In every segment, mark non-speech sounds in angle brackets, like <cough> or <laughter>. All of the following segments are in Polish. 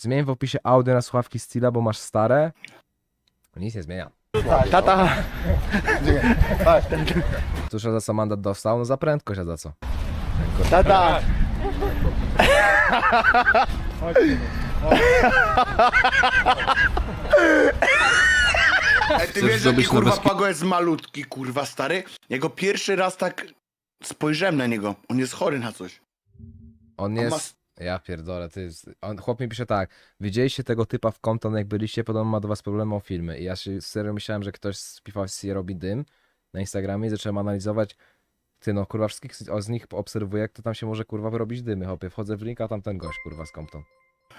Zmień w opisie audio na słuchawki Stila, bo masz stare. Nic nie zmienia. Tata, Cóż, a za co mandat dostał? No za prędkość, a za co? tata. Ej, ty Chcesz wiesz, jaki zrobić kurwa norweski- Pago jest malutki, kurwa stary? Jego pierwszy raz tak spojrzałem na niego. On jest chory na coś. On ma jest... Ja pierdolę, ty... On, chłop mi pisze tak, widzieliście tego typa w Compton, jak byliście, podobno ma do was problemy o filmy. I ja się serio myślałem, że ktoś z PVC robi dym na Instagramie i zacząłem analizować, ty no, kurwa, wszystkich z- z nich obserwuję, jak to tam się może, kurwa, robić dymy, hopie. Wchodzę w link, a tam ten gość, kurwa, z Compton. <laughs>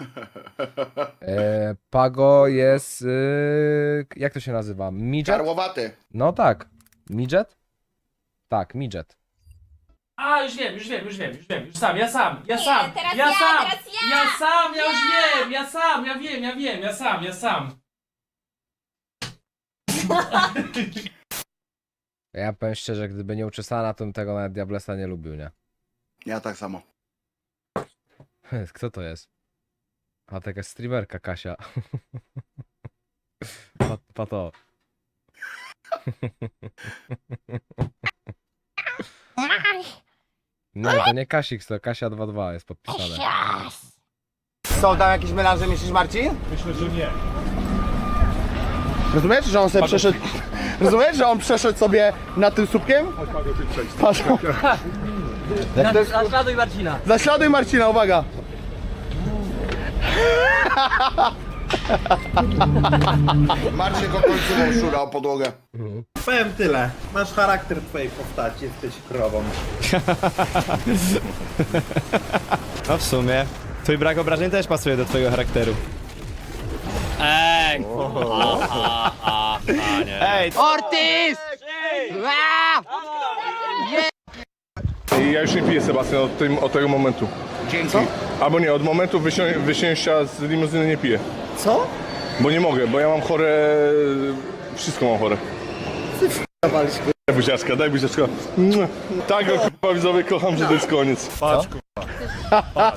E, Pago jest... y, jak to się nazywa? Midget? Karłowaty. No tak. Midget? Tak, midget. A, już wiem, już wiem, już wiem, już wiem, już sam, ja sam, ja sam, teraz ja ja, sam, teraz ja, ja sam, ja już wiem, ja sam, ja wiem, ja wiem, ja sam, ja sam. <laughs> Ja powiem szczerze, gdyby nie uczesana, to bym tego nawet Diablesa nie lubił, nie? Ja tak samo. <laughs> Kto to jest? A taka streamerka Kasia. <laughs> Pa, pa to. Nie, to nie Kasik, to Kasia 22 jest podpisane. Są tam jakieś melanże, myślisz Marcin? Myślę, że nie. Rozumiesz, że on sobie przeszedł... <laughs> Rozumiesz, że on przeszedł sobie na tym słupkiem? Patrz. <laughs> Jak to jest... Naśladuj Marcina. Zaśladuj Marcina, uwaga. <laughs> Marcin go końcową szura o podłogę. Powiem tyle. Masz charakter twojej postaci, jesteś krową. No w sumie. Twój brak obrażeń też pasuje do twojego charakteru. Ej! Ej, Ortiz! I ja już nie piję, Sebastian, od, tym, od tego momentu. Dzięki. Albo nie, od momentu wysią- wysięcia z limuzyny nie piję. Co? Bo nie mogę, bo ja mam chore... Wszystko mam chore. Daj buziaczka, daj buziaczka. Mua. Tak go kurwa widzowie kocham, że to jest koniec. Patrz,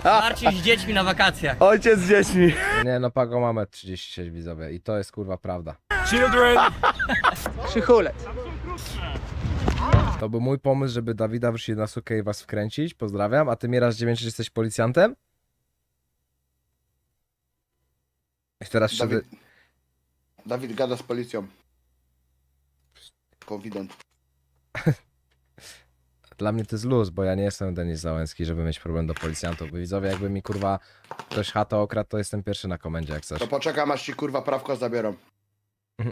Marcin z dziećmi na wakacjach. Ojciec z dziećmi. Nie no, Pago mamy 36 widzowie i to jest kurwa prawda. Krzychulec. To był mój pomysł, żeby Dawida wrócić na sukę i was wkręcić. Pozdrawiam. A ty mi raz 9 że jesteś policjantem? I teraz się... Dawid, Dawid gada z policją. Konfident. <laughs> Dla mnie to jest luz, bo ja nie jestem Denis Załęcki, żeby mieć problem do policjantów. Bo widzowie, jakby mi kurwa ktoś chatę okradł, to jestem pierwszy na komendzie, jak chcesz. To poczekam aż ci kurwa prawko zabiorą. <laughs>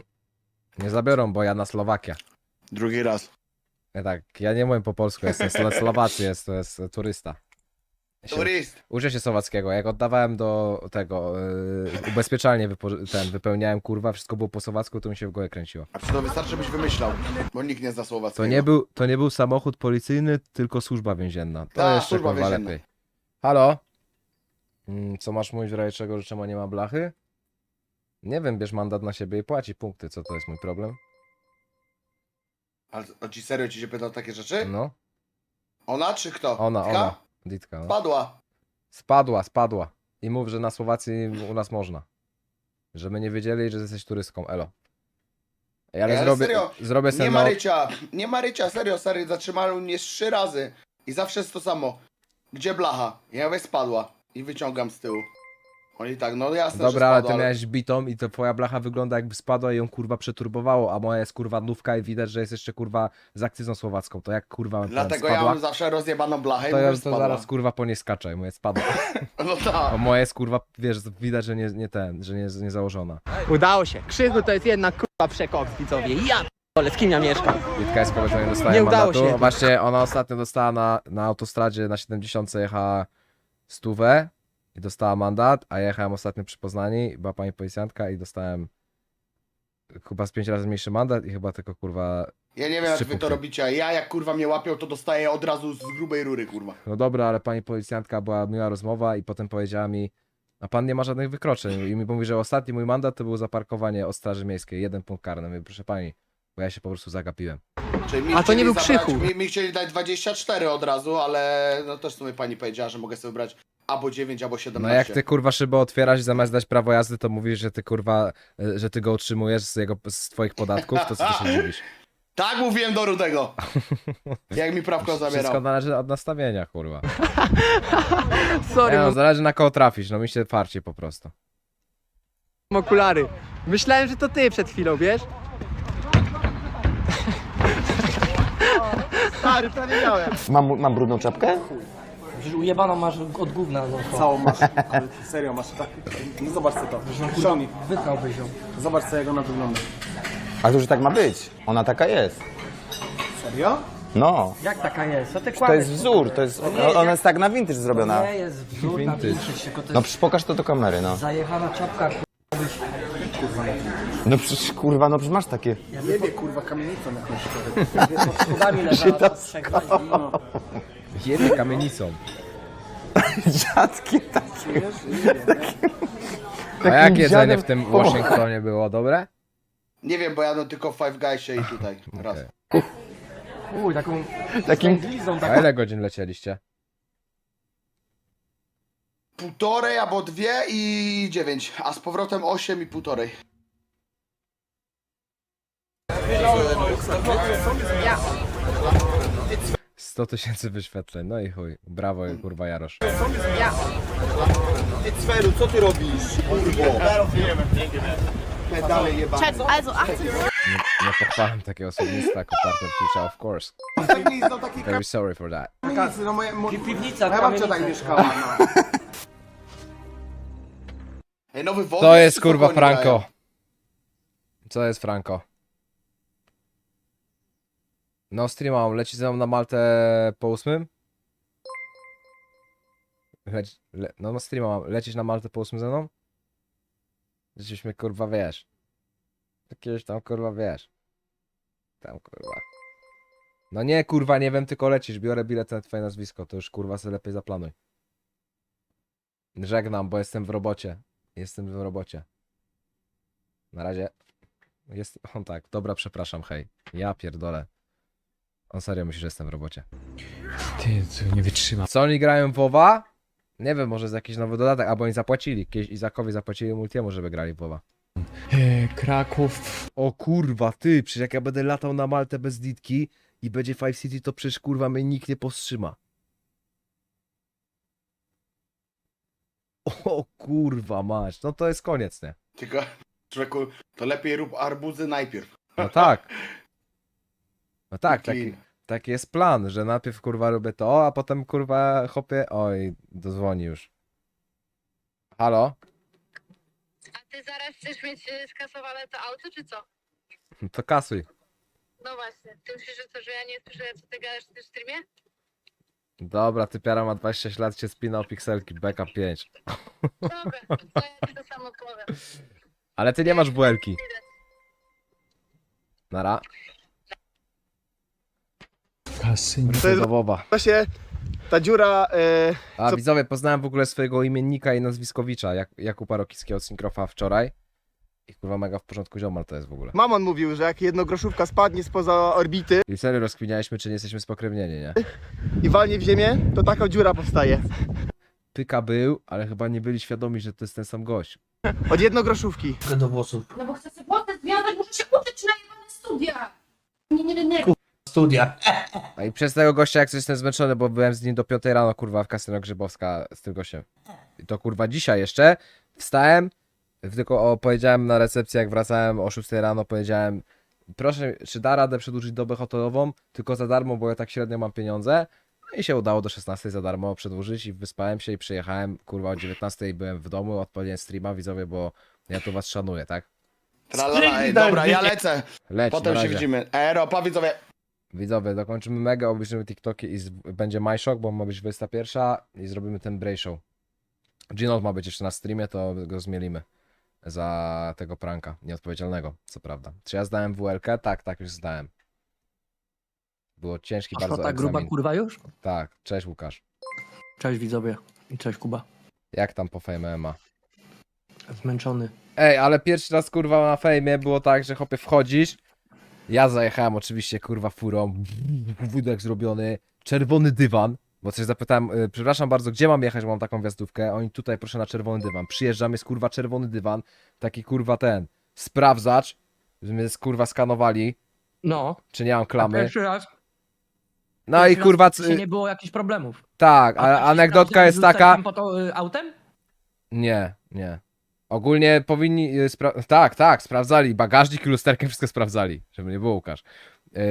Nie zabiorą, bo ja na Słowakia. Drugi raz. Ja tak, ja nie mówię po polsku, jestem Slo- Słowacy, jest, to jest turysta. Się- Turist. Uczę się słowackiego. Jak oddawałem do tego yy, ubezpieczalnie wypo- ten, wypełniałem kurwa, wszystko było po słowacku, to mi się w głowie kręciło. A czy to wystarczy, byś wymyślał? Bo nikt nie zna słowa To nie był, to nie był samochód policyjny, tylko służba więzienna. To Ta, jeszcze służba kurwa więzienna. lepiej. Halo? Mm, Co masz mówić w razie czego, że czemu nie ma blachy? Nie wiem, bierz mandat na siebie i płaci punkty. Co to jest mój problem? Ale a ci serio ci się pytał takie rzeczy? No, Ona czy kto? ona, Tka? ona. Ditka, no. Padła. Spadła, spadła. I mów, że na Słowacji u nas można. Że my nie wiedzieli, że jesteś turystką, elo. Ej, ale Ej, ale zrobię, serio, zrobię Nie ma rycia. Nie ma rycia, serio, stary. Zatrzymali mnie trzy razy. I zawsze jest to samo. Gdzie blacha? Ja mówię spadła. I wyciągam z tyłu. Oni tak, no jasne, że Dobra, ale ty miałeś bitą i to twoja blacha wygląda jakby spadła i ją kurwa przeturbowało, a moja jest kurwa nówka i widać, że jest jeszcze kurwa z akcyzą słowacką. To jak kurwa ten Dlatego ja spadła, mam zawsze rozjebaną blachę i to, mówię, ja, to spadła. zaraz kurwa po nie skaczę, moje spadła. <laughs> No tak. A moja jest kurwa, wiesz, widać, że nie, nie ten, że nie, nie założona. Udało się. Krzychu to jest jedna kurwa przekop widzowie. Ja ale z kim ja mieszkam? Witka jest nie dostaje Nie udało mandatu. się. Właśnie ona ostatnio dostała na, na autostradzie na 70 jechała stówę i dostała mandat, a ja jechałem ostatnio przy Poznani, była pani policjantka i dostałem chyba z pięć razy mniejszy mandat i chyba tylko kurwa Ja nie wiem jak wy to robicie, a ja jak kurwa mnie łapią, to dostaję od razu z grubej rury, kurwa. No dobra, ale pani policjantka była miła rozmowa i potem powiedziała mi, a pan nie ma żadnych wykroczeń. I mi mówi, że ostatni mój mandat to było zaparkowanie o straży miejskiej, jeden punkt karny. Mówię, proszę pani, bo ja się po prostu zagapiłem. Czyli mi A to chcieli nie był zabrać- Krzychu. Mi, mi chcieli dać 24 od razu, ale no też w sumie pani powiedziała, że mogę sobie wybrać albo 9, albo No 17. jak ty kurwa szybę otwierasz i zamiast dać prawo jazdy, to mówisz, że ty kurwa, e, że ty go utrzymujesz z, jego, z twoich podatków, to co ty się <laughs> dziwisz? Tak mówiłem do Rudego. <laughs> Jak mi prawko Wszystko zabierał. należy od nastawienia, kurwa. <laughs> Sorry, Nie, no, mam zależy na kogo trafisz, no mi się farci po prostu. okulary. Myślałem, że to ty przed chwilą, wiesz? Stary, prawie miałem. Mam, mam brudną czapkę? Ujebaną masz od gówna, no. Całą masz, ale serio masz tak. No zobacz co to. Xiaomi. Wytrałbyś ją. Zobacz co jak ona wygląda. A to już tak ma być. Ona taka jest. Serio? No. Jak taka jest? Co ty To kłamiesz? jest wzór, to jest, ona jest tak na vintage zrobiona. Nie jest wzór na Vintage. vintage, tylko to No jest przecież pokaż to do kamery, no. zajechana czapka, No przecież kurwa, no przecież masz takie. Jebie kurwa kamienicą jakąś. pod <laughs> schodami leżała to trzech no. Kamienicą. <laughs> Rzadkie takie. A jak jedzenie dziadem w tym po- Waszyngtonie było, dobre? Nie wiem, bo jadą tylko w Five Guysie i tutaj. Raz. Uj, taką Takim glizą A taką. ile godzin lecieliście? Półtorej albo dwie i dziewięć, a z powrotem osiem i półtorej. Ja. 100 tysięcy wyświetleń, no i chuj. Brawo, kurwa Jarosz. Cweru, co ty robisz? Kurwo. Pedale jebane. Also 18 Nie pochwalam takiego osobnictwa jako partner Twitcha, of course. No taki Very sorry for that. kamienicy, no moja, mo, Piwnica, moja babcia tak mieszkała, no. Ej, nowy To jest kurwa spokojnie? Franco. Co jest Franco? No streama, leci ze mną na Maltę po ósmym? Le, no no streama, mam. lecisz na Maltę po ósmym ze mną? Żeśmy kurwa wiesz. Jakieś tam kurwa wiesz. Tam kurwa. No nie kurwa, nie wiem, tylko lecisz, biorę bilet na twoje nazwisko, to już kurwa sobie lepiej zaplanuj. Żegnam, bo jestem w robocie. Jestem w robocie. Na razie. Jest. <laughs> On tak, dobra, przepraszam, hej. Ja pierdolę. On serio myśli, że jestem w robocie. Ty, co nie wytrzyma. Co oni grają w WoWa? Nie wiem, może jest jakiś nowy dodatek, albo oni zapłacili. Kiedyś Izakowi zapłacili Multiemu, żeby grali w WoWa. Kraków. O kurwa, ty, przecież jak ja będę latał na Maltę bez ditki i będzie Five City, to przecież kurwa mnie nikt nie powstrzyma. O kurwa mać, no to jest koniec, nie? Tylko, człowieku, to lepiej rób arbuzy najpierw. No tak. No tak, taki, Clean. taki jest plan, że najpierw kurwa robię to, a potem kurwa hopie. Oj, dozwoni już. Halo? A ty zaraz chcesz mieć y, skasowane to auto, czy co? To kasuj. No właśnie. Ty myślisz, że co, że ja nie słyszę, co ty gadasz w tym streamie? Dobra, typiara ma 26 lat, się spina o pikselki, beka 5. Dobra, to ja ci to samo powiem. Ale ty nie masz buelki. Nara. Kasy. To jest Do WoWa. właśnie ta dziura, e, A Co- widzowie, poznałem w ogóle swojego imiennika i nazwiskowicza, jak, Jakuba Rokickiego od Syncrofa wczoraj. I kurwa mega w porządku ziomal to jest w ogóle. mamon mówił, że jak jednogroszówka spadnie spoza orbity I serio rozkminialiśmy, czy nie jesteśmy spokrewnieni, nie? i walnie w ziemię, to taka dziura powstaje. Pyka był, ale chyba nie byli świadomi, że to jest ten sam gość. Od jednogroszówki. do włosów. No bo chcę sobie włosy związać, muszę się uczyć na jebane studia. Nie, nie, nie. Studia. A i przez tego gościa, jak coś jestem zmęczony, bo byłem z nim do 5 rano, kurwa, w kasyno Grzybowska z tym gościem. I to kurwa dzisiaj jeszcze wstałem, tylko o, powiedziałem na recepcji, jak wracałem o 6 rano, powiedziałem, proszę, czy da radę przedłużyć dobę hotelową, tylko za darmo, bo ja tak średnio mam pieniądze. No I się udało do 16 za darmo przedłużyć i wyspałem się i przyjechałem, kurwa, o 19 byłem w domu, odpaliłem streama, widzowie, bo ja tu was szanuję, tak? Tralala, ej, dobra, ja lecę. Leć, Potem na się razie. widzimy. Ero, pa widzowie. Widzowie, dokończymy mega, obejrzymy TikToki i z, będzie MyShock, bo ma być 21 i zrobimy ten Bray Show. Ginot ma być jeszcze na streamie, to go zmielimy za tego pranka, nieodpowiedzialnego, co prawda. Czy ja zdałem WLK? Tak, tak, już zdałem. Było ciężki Poszła bardzo ta gruba kurwa już? Tak, cześć Łukasz. Cześć widzowie. I cześć Kuba. Jak tam po Fame MMA? Zmęczony. Ej, ale pierwszy raz kurwa na fejmie było tak, że chopie wchodzisz. Ja zajechałem oczywiście kurwa furą, wódek zrobiony, czerwony dywan, Bo coś zapytałem, y, przepraszam bardzo, gdzie mam jechać, bo mam taką wjazdówkę. Oni tutaj, proszę na czerwony dywan. Przyjeżdżam, jest kurwa czerwony dywan, taki kurwa ten, sprawdzacz, że mnie kurwa skanowali, No. czy nie mam klamy. Pierwszy raz. No i pierwszy raz kurwa, faktycznie c- nie było jakichś problemów. tak, A anegdotka jest taka, Po to, y, autem? Nie, nie. Ogólnie powinni. y, Spra- tak, tak, sprawdzali. Bagażnik i lusterkiem wszystko sprawdzali, żeby nie było Łukasz. Yy,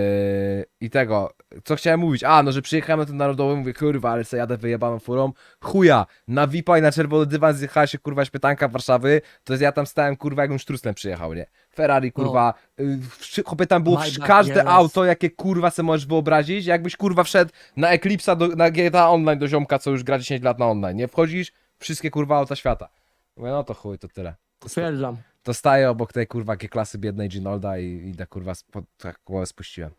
I tego, co chciałem mówić? A, no, że przyjechałem na ten narodowy, mówię, kurwa, ale se jadę wyjebaną furą. Chuja, na VIP-a i na czerwony dywan zjechała się, kurwa, śpietanka Warszawy, to jest ja tam stałem, kurwa, jakbym sztruslem przyjechał, nie? Ferrari, kurwa, yy, wszy- chłopie, tam było Maybach, każde auto, jakie, kurwa, se możesz wyobrazić, jakbyś, kurwa, wszedł na Eclipse'a, do, na GTA Online do ziomka, co już gra 10 lat na online, nie? Wchodzisz, wszystkie, kurwa, auta świata. Mówię, no to chuj, to tyle. Stwierdzam. To staję obok tej kurwa G-klasy biednej Ginolda i idę kurwa spo, tak głowę spuściłem.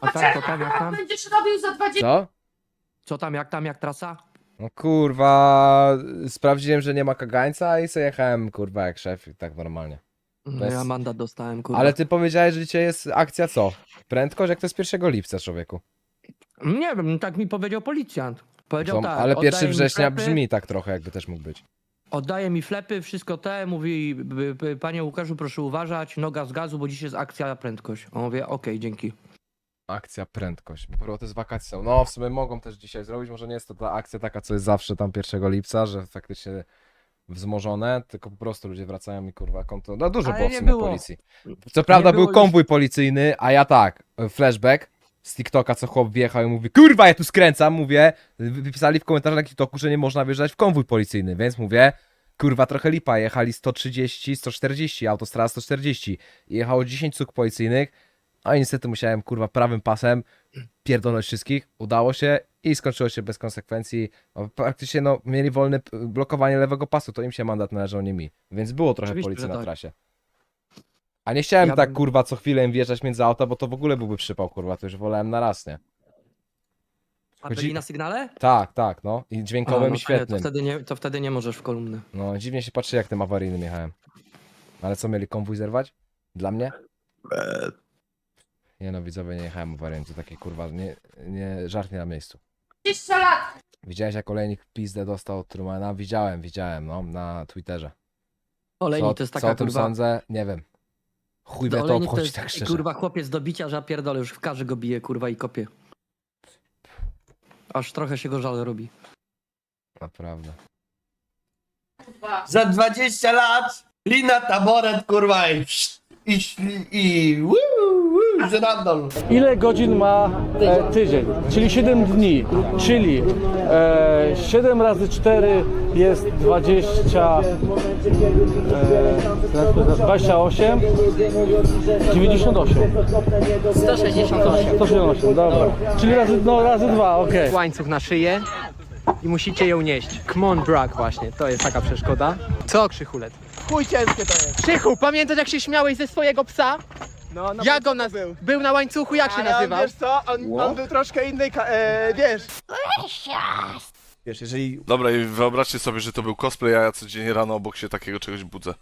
A tak, to tam jak tam? Będziesz robił za 20 Co? Co tam, jak tam, jak trasa? No kurwa, sprawdziłem, że nie ma kagańca i sobie jechałem kurwa jak szef i tak normalnie. No Bez- ja mandat dostałem, kurwa. Ale ty powiedziałeś, że dzisiaj jest akcja co? Prędkość? Jak to jest 1 lipca człowieku? Nie wiem, tak mi powiedział policjant. Powiedział To, tak, ale 1 oddaje mi września flepy, brzmi tak trochę jakby też mógł być. Oddaje mi flepy, wszystko te, mówi, b- b- panie Łukaszu, proszę uważać, noga z gazu, bo dziś jest akcja prędkość. On mówi, okej, dzięki. Akcja prędkość. Bo to jest wakacje są. No w sumie mogą też dzisiaj zrobić, może nie jest to ta akcja taka, co jest zawsze tam 1 lipca, że faktycznie wzmożone, tylko po prostu ludzie wracają i kurwa konto. No dużo Ale było w nie sumie było. policji. Co prawda było był konwój policyjny, a ja tak, flashback z TikToka, co chłop wjechał i mówi, kurwa, ja tu skręcam, mówię, wy- wypisali w komentarzach na TikToku, że nie można wjeżdżać w konwój policyjny, więc mówię, kurwa, trochę lipa, jechali 130, 140, autostrada 140, i jechało 10 cuk policyjnych, a niestety musiałem, kurwa, prawym pasem pierdolnąć wszystkich, udało się i skończyło się bez konsekwencji, no, praktycznie, no, mieli wolne blokowanie lewego pasu, to im się mandat należał, nie mi, więc było trochę Oczywiście, policji na tak. trasie. A nie chciałem Ja tak, bym- kurwa, co chwilę im wjeżdżać między auta, bo to w ogóle byłby przypał, kurwa, to już wolałem na raz, nie? A Chodzi- byli na sygnale? Tak, tak, no. I A, dźwiękowym no i to nie, świetnym. To wtedy, nie, to wtedy nie możesz w kolumny. No, dziwnie się patrzy, jak tym awaryjnym jechałem. Ale co, mieli konwój zerwać? Dla mnie? Nie no, widzowie, nie jechałem awaryjnym, to takie, kurwa, nie, nie, żart nie na miejscu. lat. Widziałeś, jak olejnik pizdę dostał od Trumana? Widziałem, widziałem, no, na Twitterze. Olejnik to jest co taka o tym kurwa... sądzę? Nie wiem. Chuj mnie to Olejnik to obchodzi, jest tak szczerze. kurwa chłopiec do bicia, że ja pierdolę, już w karze go bije, kurwa, i kopie. Aż trochę się go żal robi. Naprawdę. Za 20 lat lina taboret kurwa i i, i wuu, wuu, żyrandol. Ile godzin ma e, tydzień? Czyli 7 dni, czyli e, 7 razy 4 jest 20, e, 28, 98. 168. 178, dobra. Czyli razy, no, razy 2, okej. Łańcuch na szyję i musicie ją nieść. Come on, brak właśnie, to jest taka przeszkoda. Co, Krzychulet? Chuj ciężkie to jest. Krzychu, pamiętasz jak się śmiałeś ze swojego psa? No, no Jak go naz... był. na łańcuchu, jak się nazywał? wiesz co, on, on był troszkę inny, e, wiesz. Wiesz, jeżeli Dobra, i wyobraźcie sobie, że to był cosplay, a ja codziennie rano obok się takiego czegoś budzę.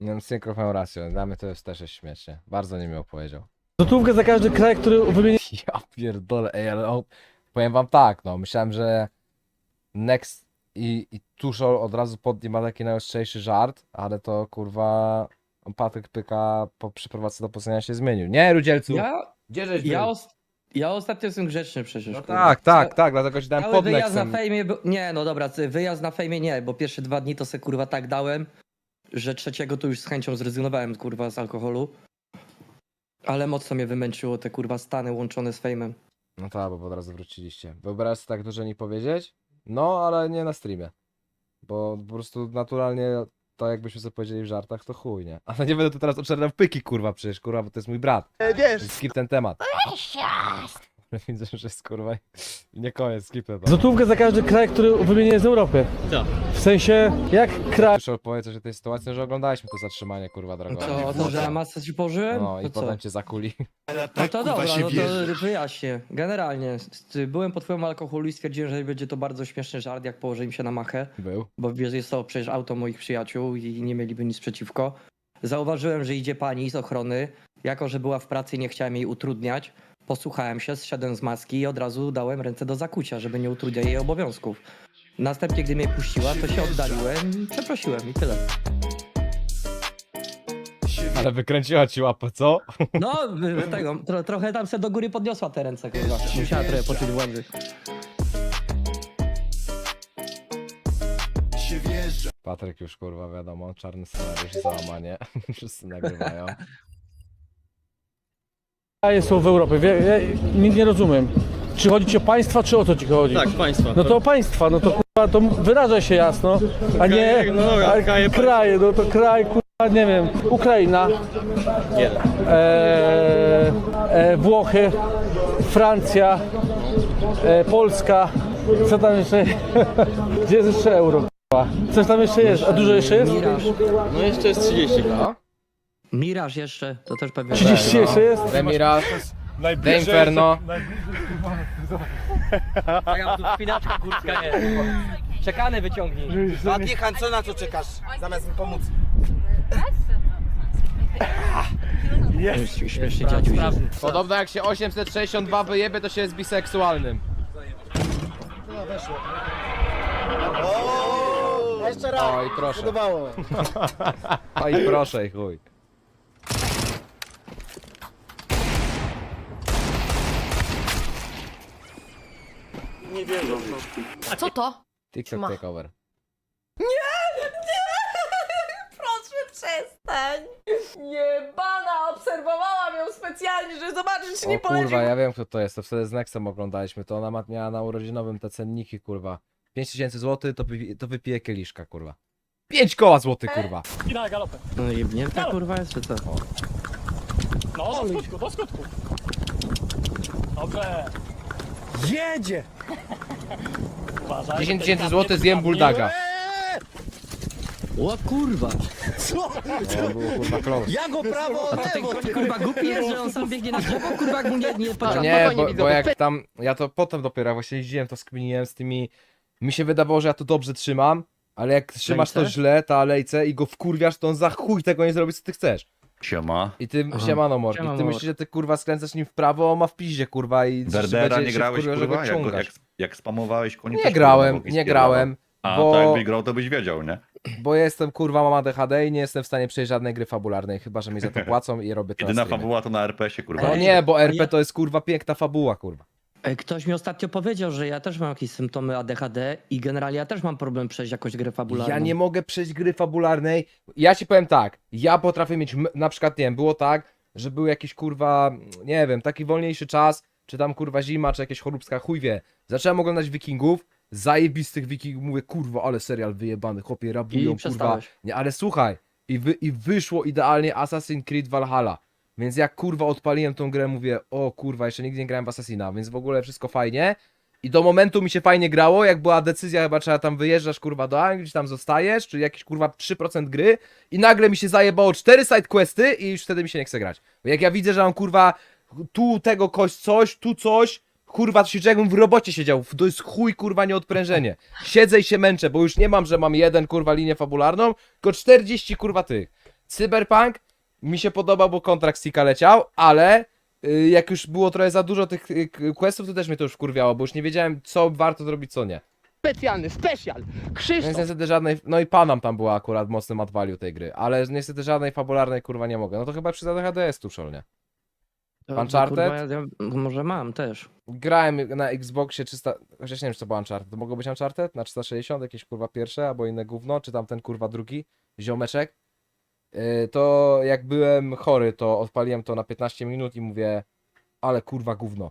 Nie wiem, Synchro miał rację, dla mnie to jest też jest śmiesznie. Bardzo niemiło powiedział. Złotówkę za każdy kraj, który wymienię. <laughs> Ja pierdolę, ej, ale on, powiem wam tak, no, myślałem, że Next i, i Tuszol od razu pod nim ma taki najostrzejszy żart, ale to kurwa Patryk Pyka po przeprowadzce do Poznania się zmienił. Nie, Rudzielcu, Ja, gdzie żeś ja, był? os, ja ostatnio jestem grzeczny przecież. No kurwa. tak, tak, tak, dlatego ci dałem pod wyjazd na fejmie, był- nie no dobra, wyjazd na fejmie nie, bo pierwsze dwa dni to se kurwa tak dałem, że trzeciego to już z chęcią zrezygnowałem kurwa z alkoholu. Ale mocno mnie wymęczyło te kurwa stany łączone z fejmem. No tak, bo od razu wróciliście. Wyobraź sobie tak dużo nie powiedzieć? No, ale nie na streamie. Bo po prostu naturalnie, to jakbyśmy sobie powiedzieli w żartach, to chuj, nie? <laughs> Ale nie będę tu teraz oczerniał pyki, kurwa, przecież, kurwa, bo to jest mój brat. e, wiesz, Skip ten temat. <laughs> Widzę, że jest kurwa. Nie koniec, skipnę to. Złotówkę za każdy kraj, który wymienię z Europy. W sensie, jak kraj. Muszę opowiedzieć coś o tej sytuacji, że oglądaliśmy to zatrzymanie kurwa drogowe. To, to, że na masę ci położyłem? No i to co? potem cię zakuli. No to dobra, no to wyjaśnię. Generalnie, byłem pod wpływem alkoholu i stwierdziłem, że będzie to bardzo śmieszny żart, jak położę im się na machę, Był. bo wiesz, jest to przecież auto moich przyjaciół i nie mieliby nic przeciwko. Zauważyłem, że idzie pani z ochrony. Jako, że była w pracy, nie chciałem jej utrudniać. Posłuchałem się, zszedłem z maski i od razu dałem ręce do zakucia, żeby nie utrudniać jej obowiązków. Następnie, gdy mnie puściła, to się oddaliłem i przeprosiłem i tyle. Ale wykręciła ci łapę, co? No, tego, tro, trochę tam se do góry podniosła te ręce, kurwa. Musiała trochę poczuć władzy. Patryk już kurwa wiadomo, czarny scenariusz, załamanie. <laughs> Wszyscy nagrywają. Kraje są w Europie. Wie, ja nie, nie rozumiem. Czy chodzi ci o państwa, czy o co ci chodzi? Tak, państwa. No to o państwa, no to kurwa, to wyrażaj się jasno, a nie no dobra, a kraje kraje, no to kraj, kurwa, nie wiem, Ukraina, e, e, Włochy, Francja, e, Polska, co tam jeszcze, <laughs> gdzie jest jeszcze euro, kurwa? Coś tam jeszcze jest, a dużo jeszcze jest? No jeszcze jest 30. No? Miraż jeszcze, to też pewnie. 30 jeszcze jest? Demiras, De Inferno. Taka tu spinaczka górska jest. Czekane wyciągnij. Odjechać, co na co czekasz? Zamiast mi pomóc. Śmieszny dziadziuś. Podobno jak się 862 wyjebie, to się jest biseksualnym. Jeszcze raz. Oj, proszę. Podobało. Oj, proszę, i chuj. Co to? TikTok Ma. takeover. <laughs> Proszę przestań. Jebana, obserwowałam ją specjalnie, żeby zobaczyć, czy nie O poleci. kurwa, ja wiem kto to jest, to wtedy z Nexem oglądaliśmy, to ona ma- miała na urodzinowym te cenniki, kurwa. 5000 zł to, wy, to wypije kieliszka, kurwa. 5 koła złoty, kurwa. No jebnięta kurwa jest, czy co? No, do skutku, do skutku. Dobrze. Jedzie! 10 tysięcy złotych zjem bulldaga. O kurwa! To było kurwa close. Ja go prawo A to kurwa głupi jest, że on sam biegnie na drzewo, kurwa jak mu nie, nie A potrzeba. nie, bo, bo jak tam, ja to potem dopiero jak właśnie jeździłem, to skminiłem z tymi, mi się wydawało, że ja to dobrze trzymam, ale jak trzymasz to Lejce? źle, ta lejce i go wkurwiasz, to on za chuj tego nie zrobi, co ty chcesz. Siema. I ty, Aha. siemano morki, Siema, ty mor. myślisz, że ty kurwa skręcasz nim w prawo, on ma w piździe kurwa i Werdera będzie nie się grałeś, wkurwiał, że kurwa? Jak, go- ciągasz. jak, jak spamowałeś koni Nie grałem, kurwa, nie grałem, A, bo- to jakbyś grał, to byś wiedział, nie? bo jestem kurwa mam ADHD i nie jestem w stanie przejść żadnej gry fabularnej, chyba, że mi za to płacą i robię to Jedyna streamie. fabuła to na RPS-ie, kurwa. No nie, bo RP to jest kurwa piękna fabuła, kurwa. Ej, Ktoś mi ostatnio powiedział, że ja też mam jakieś symptomy ADHD i generalnie ja też mam problem przejść jakąś grę fabularną. Ja nie mogę przejść gry fabularnej. Ja ci powiem tak, ja potrafię mieć, m- na przykład, nie wiem, było tak, że był jakiś kurwa, nie wiem, taki wolniejszy czas, czy tam kurwa zima, czy jakieś choróbska, chuj wie. Zacząłem oglądać Wikingów, zajebistych Wikingów, mówię, kurwa, ale serial wyjebany, chłopie, rabują, I kurwa. przestałeś. Nie, ale słuchaj, i, wy, i wyszło idealnie Assassin's Creed Valhalla. Więc jak kurwa odpaliłem tą grę, mówię, o kurwa, jeszcze nigdy nie grałem w Assassina, więc w ogóle wszystko fajnie. I do momentu mi się fajnie grało, jak była decyzja, chyba trzeba tam wyjeżdżasz kurwa do Anglii, czy tam zostajesz, czy jakieś kurwa 3% gry i nagle mi się zajebało 4 side questy i już wtedy mi się nie chce grać. Bo jak ja widzę, że mam kurwa tu tego kość coś, tu coś, kurwa się jakbym w robocie siedział, to jest chuj kurwa nieodprężenie. Siedzę i się męczę, bo już nie mam, że mam jeden kurwa linię fabularną, tylko 40 kurwa tych. Cyberpunk mi się podobał, bo kontrakt Sika leciał, ale y, jak już było trochę za dużo tych y, questów, to też mnie to już wkurwiało, bo już nie wiedziałem, co warto zrobić, co nie. Specjalny, special. Więc Krzysztof. niestety żadnej, no i Panam tam była akurat mocnym mad value tej gry, ale niestety żadnej fabularnej kurwa nie mogę. No to chyba przy ADHD jest tuszol, nie? To, Uncharted? kurwa, ja, ja, może mam też. Grałem na Xboxie 300, chociaż nie wiem, czy to był Uncharted, to mogło być Uncharted na 360, jakieś kurwa pierwsze, albo inne gówno, czy tam ten kurwa drugi, ziomeczek. Yy, to jak byłem chory, to odpaliłem to na 15 minut i mówię, ale kurwa gówno.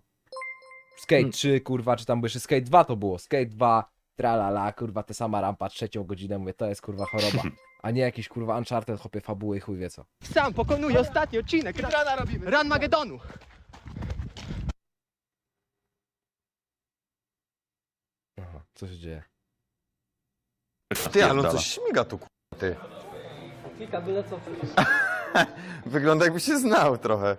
Skate Hmm. 3, kurwa, czy tam by jeszcze Skate 2 to było, Skate 2, tralala, kurwa, ta sama rampa, trzecią godzinę, mówię, to jest kurwa choroba. <laughs> A nie jakiś kurwa Uncharted, chopie fabuły i chuj wie co. Sam pokonuje ostatni odcinek. Rana robimy. Run Magedonu. Aha, co się dzieje? Ty, ale on coś śmiga tu, k***a, ty. <laughs> Wygląda jakby się znał trochę.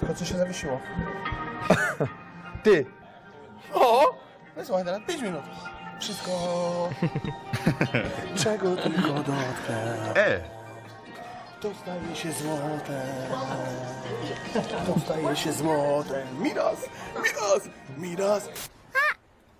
To co się zawiesiło? <laughs> Ty! O! No słuchaj, teraz 5 minut. Wszystko, czego tylko dotknę, E! To staje się złotem. To staje się złotem. Miras, miras, miras,